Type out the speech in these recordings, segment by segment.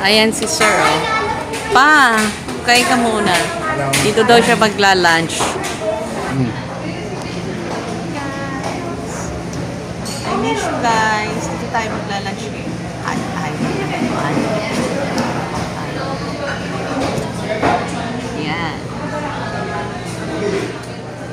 Ayan si Sir, oh. Pa, kaya ka muna. Dito daw siya magla-lunch. I miss you guys. Dito tayo magla-lunch eh. Ay, ay, ay.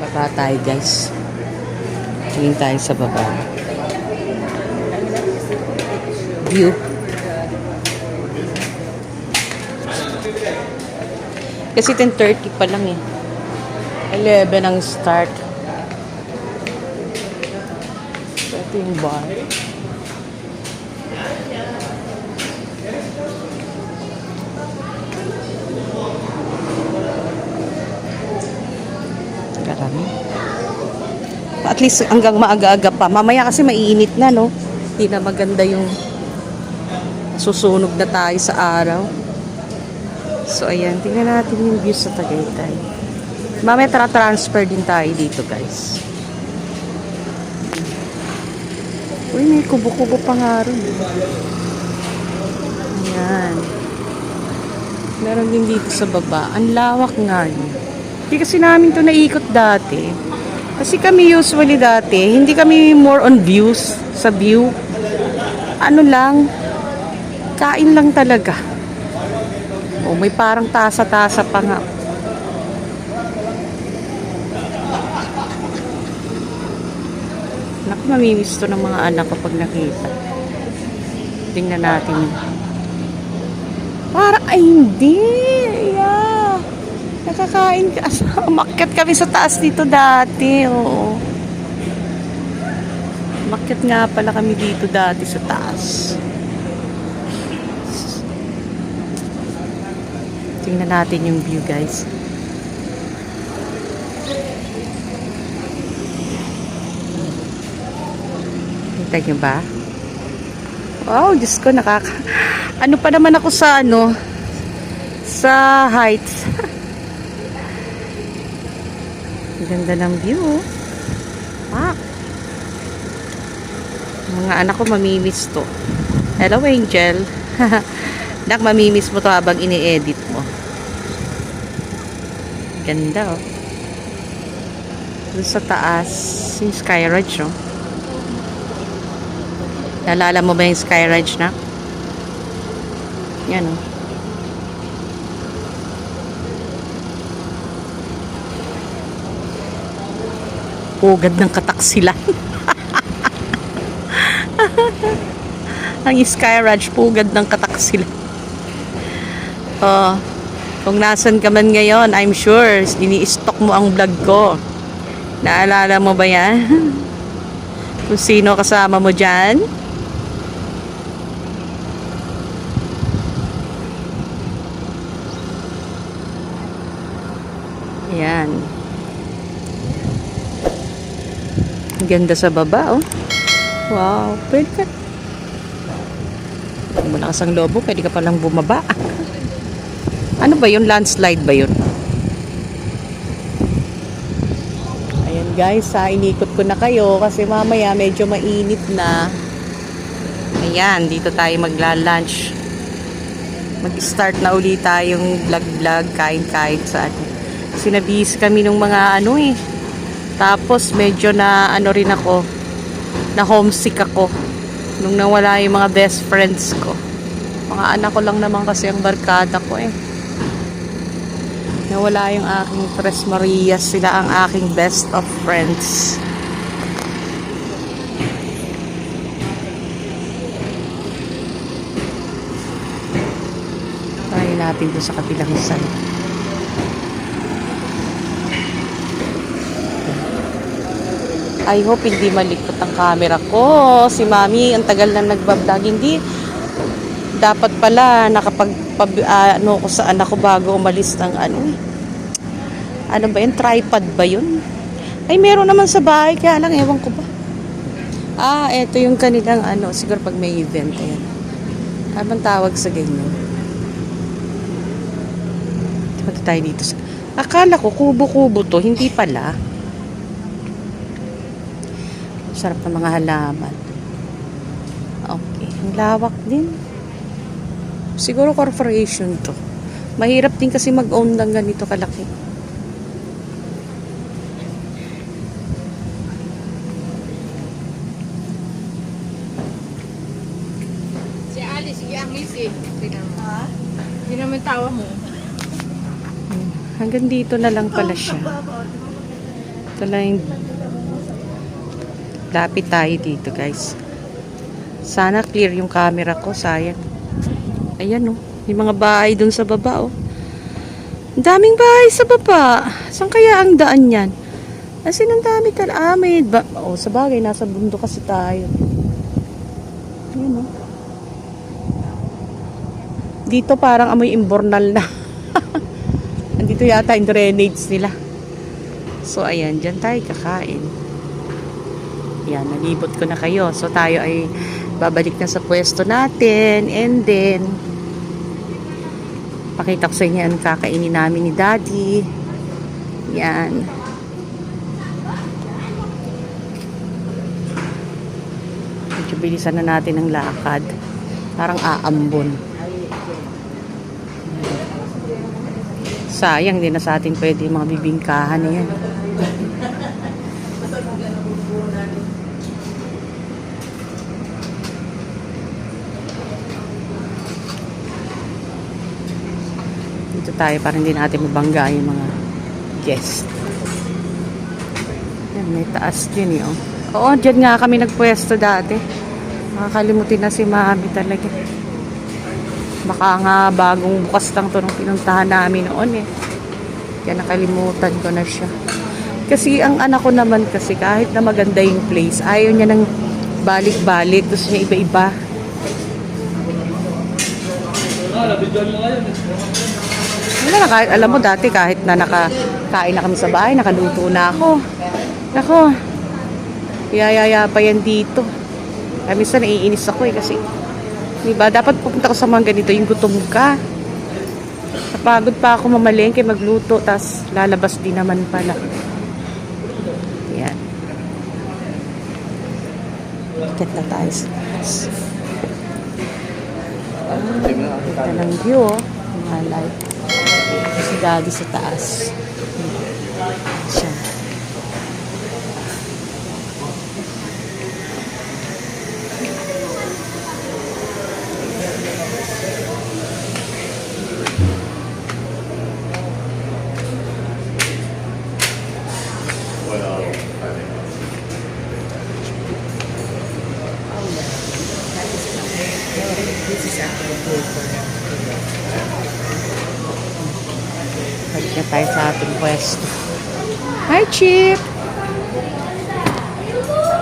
Baba tayo guys. Tingin tayo sa baba. View. Kasi 10.30 pa lang eh. 11 ang start. Ito yung bar. Karami. At least hanggang maaga-aga pa. Mamaya kasi maiinit na, no? Hindi na maganda yung susunog na tayo sa araw. So, ayan. Tingnan natin yung view sa Tagaytay. Mamaya tra-transfer din tayo dito, guys. Uy, may kubo-kubo pa nga. Ayan. Meron din dito sa baba. Ang lawak nga yun. Hindi kasi namin to naikot dati. Kasi kami usually dati, hindi kami more on views sa view. Ano lang, kain lang talaga. O may parang tasa-tasa pa nga. Naku, mamimiss to ng mga anak ko pag nakita. Tingnan natin. Para, ay hindi. Yeah. Nakakain ka. Umakyat kami sa taas dito dati. Oo. Umakyat nga pala kami dito dati sa taas. Tingnan natin yung view, guys. Kita niyo ba? Wow, Diyos ko, nakaka... Ano pa naman ako sa ano? Sa heights. Ganda ng view. oh. Ah. Mga anak ko mamimiss to. Hello, Angel. Nak, mamimiss mo to habang ini-edit. Ganda, oh. Doon sa taas, yung Sky Ridge, oh. Naalala mo ba yung Sky Ridge na? Yan, oh. Pugad ng kataksilan. Ang Sky Ridge, pugad ng kataksilan. Oh, kung nasan ka man ngayon, I'm sure, ini-stock mo ang vlog ko. Naalala mo ba yan? Kung sino kasama mo dyan? Yan. Ang Ganda sa baba, oh. Wow, pwede ka. Kung malakas ang lobo, pwede ka palang bumaba. Ano ba yun? Landslide ba yun? Ayan guys, ha, inikot ko na kayo kasi mamaya medyo mainit na. Ayan, dito tayo magla-lunch. Mag-start na uli tayong vlog-vlog, kain-kain sa ano. Sinabis kami ng mga ano eh. Tapos medyo na ano rin ako, na homesick ako nung nawala yung mga best friends ko. Mga anak ko lang naman kasi ang barkada ko eh. Nawala yung aking Tres Marias, sila ang aking best of friends. Try natin doon sa kabilang side. I hope hindi malikot ang camera ko. Si Mami, ang tagal na nagbablog. Hindi, dapat pala nakapag ah, ano ko sa anak ko bago umalis ng ano eh. Ano ba yun? Tripod ba yun? Ay, meron naman sa bahay. Kaya lang, ewan ko ba. Ah, eto yung kanilang ano. Siguro pag may event. Ayan. Ano bang tawag sa ganyan? Punta tayo dito. Sa... Akala ko kubo-kubo to. Hindi pala. Sarap ng mga halaman. Okay. Ang lawak din. Siguro corporation to. Mahirap din kasi mag-own ng ganito kalaki. Si Alice, yung ngisi. Tingnan mo. Hindi naman tawa mo. Hanggang dito na lang pala siya. Ito lang yung lapit tayo dito guys. Sana clear yung camera ko. Sayang. Ayan oh. Yung mga bahay dun sa baba oh. Ang daming bahay sa baba. Saan kaya ang daan yan? As in, ang dami talaga. Ah, may? Oh, sa bagay, nasa bundok kasi tayo. Ayan oh. Dito parang amoy imbornal na. Andito yata yung drainage nila. So, ayan. Diyan tayo kakain. Yan, nalibot ko na kayo. So, tayo ay babalik na sa pwesto natin. And then, pakita ko sa inyo ang kakainin namin ni Daddy. Yan. Medyo bilisan na natin ang lakad. Parang aambon. Sayang, din na sa atin pwede mga bibingkahan na yan. Dito tayo para hindi natin mabangga yung mga guest. Yan, may taas din eh. Oh. Oo, dyan nga kami nagpwesto dati. Makakalimutin na si mami talaga. Baka nga bagong bukas lang to nung pinuntahan namin noon eh. Kaya nakalimutan ko na siya. Kasi ang anak ko naman kasi kahit na maganda yung place, ayaw niya ng balik-balik. Gusto niya iba-iba. Wala na, kahit, alam mo dati kahit na nakakain na kami sa bahay, nakaluto na ako. Nako, yayaya pa yan dito. Kaya minsan naiinis ako eh kasi Diba? Dapat pupunta ko sa mga ganito, yung gutom ka. Napagod pa ako mamalengke, magluto, tas lalabas din naman pala. Yan. Akit na tayo sa taas. Kita ng view, oh. Mga light. Si sa taas. Siya. Balik na tayo sa ating pwesto. Hi, Chip!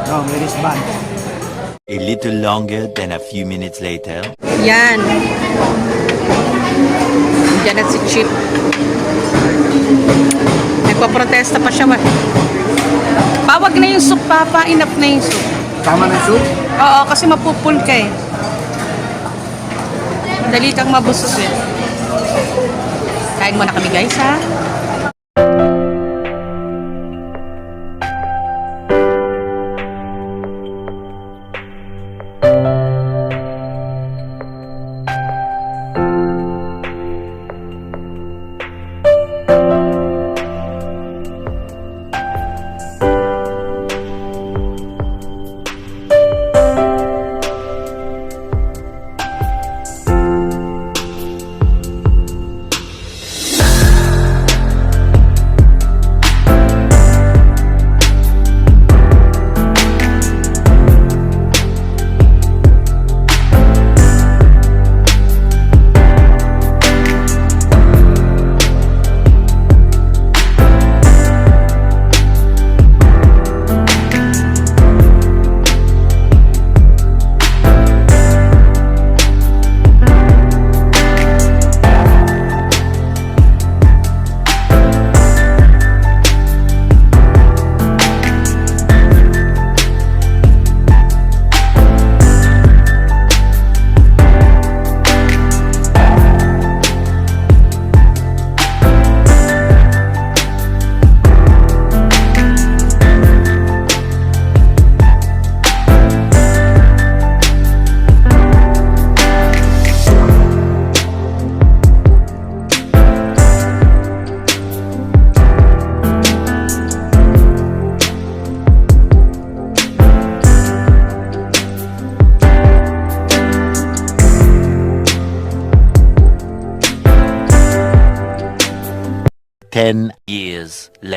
No, where is band? A little longer than a few minutes later. Yan. Diyan na si Chip. Nagpaprotesta pa siya. ma- Bawag na yung soup, Papa. Enough na yung soup. Tama na soup? Oo, kasi mapupul ka eh. Madali kang mabusog eh. Kain muna kami guys ha.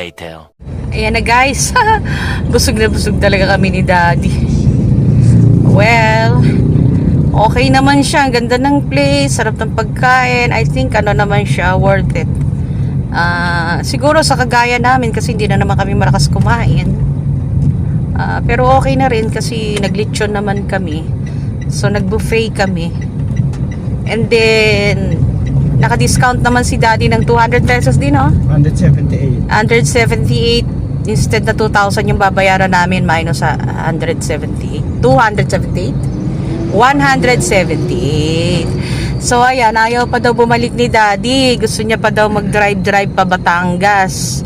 Later. Ayan na guys. busog na busog talaga kami ni daddy. Well, okay naman siya. Ang ganda ng place, sarap ng pagkain. I think ano naman siya, worth it. Ah, siguro sa kagaya namin kasi hindi na naman kami malakas kumain. Ah, pero okay na rin kasi naglitsyon naman kami. So nagbuffet kami. And then naka-discount naman si daddy ng 200 pesos din, oh. 178. 178 instead na 2,000 yung babayaran namin minus sa 178 278 178 so ayan ayaw pa daw bumalik ni daddy. Gusto niya pa daw mag drive drive pa Batangas.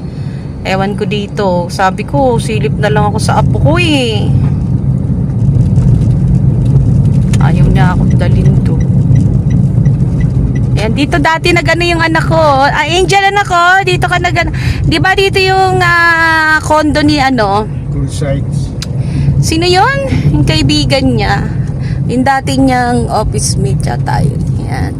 Ewan ko dito. Sabi ko silip na lang ako sa apo ko eh. Ayaw niya ako dalhin Ayan, dito dati nagano yung anak ko. Ah, Angel anak ko, dito ka nagano. 'Di ba dito yung ah, condo ni ano? Cool sites. Sino 'yon? Yung kaibigan niya. Yung dati niyang office mate yata yun. Ayan.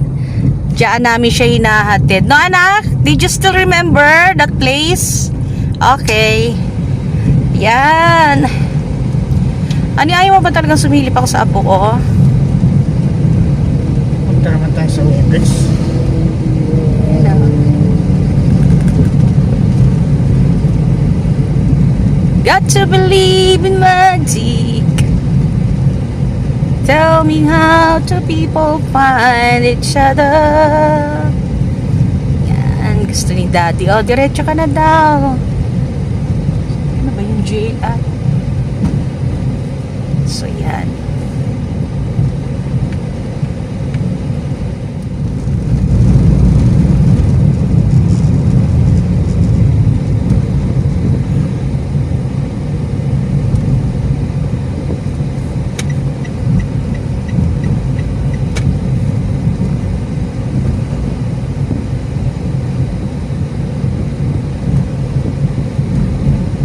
Diyan namin siya hinahatid. No anak, did you still remember that place? Okay. Yan. Ano ayaw mo ba talagang sumilip ako sa apo ko? Punta naman tayo sa office. Got to believe in magic. Tell me how do people find each other? Yan, gusto ni daddy. Oh, diretso ka na daw. Ano ba yung at? So, yan.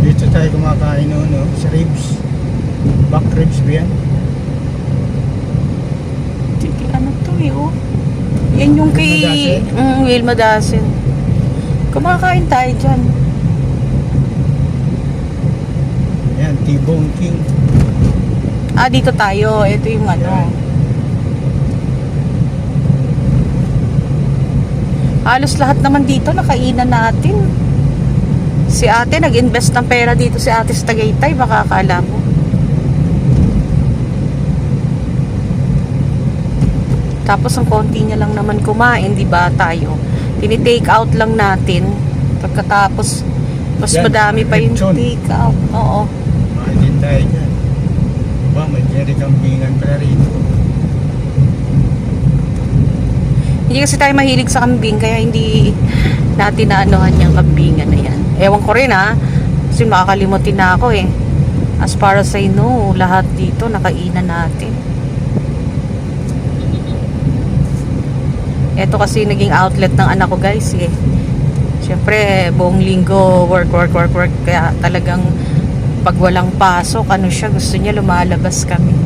Dito tayo kumakain noon, no? Sa ribs. Back ribs ba yan? Titi, ano to eh, oh. Yan yung kay... Madasin? Mm, Will Madasin. Kumakain tayo dyan. Yan, T-Bone King. Ah, dito tayo. Ito yung ano. Halos lahat naman dito nakainan natin. Si ate nag-invest ng pera dito si ate sa Tagaytay. Baka akala mo. Tapos ang konti niya lang naman kumain, di ba tayo? Tini-take out lang natin. Pagkatapos, mas Yan, madami pa yung lechon. take out. Oo. Din tayo dyan. Ba, may Jerry Campingan pala rito. Hindi kasi tayo mahilig sa kambing kaya hindi natin naanohan yung kambingan na yan. Ewan ko rin ha. Kasi makakalimutin na ako eh. As far as I know, lahat dito nakainan natin. Ito kasi naging outlet ng anak ko guys eh. Siyempre, buong linggo work, work, work, work. Kaya talagang pag walang pasok, ano siya, gusto niya lumalabas kami.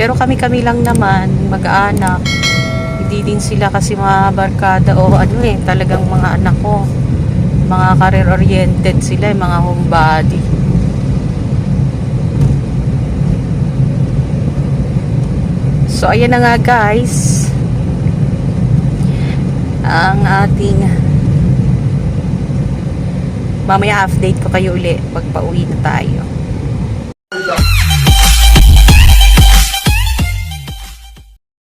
Pero kami-kami lang naman, mag-anak. Hindi din sila kasi mga barkada o ano eh, talagang mga anak ko. Mga career-oriented sila, eh, mga homebody. So, ayan na nga guys. Ang ating mamaya update ko kayo uli pag pauwi na tayo.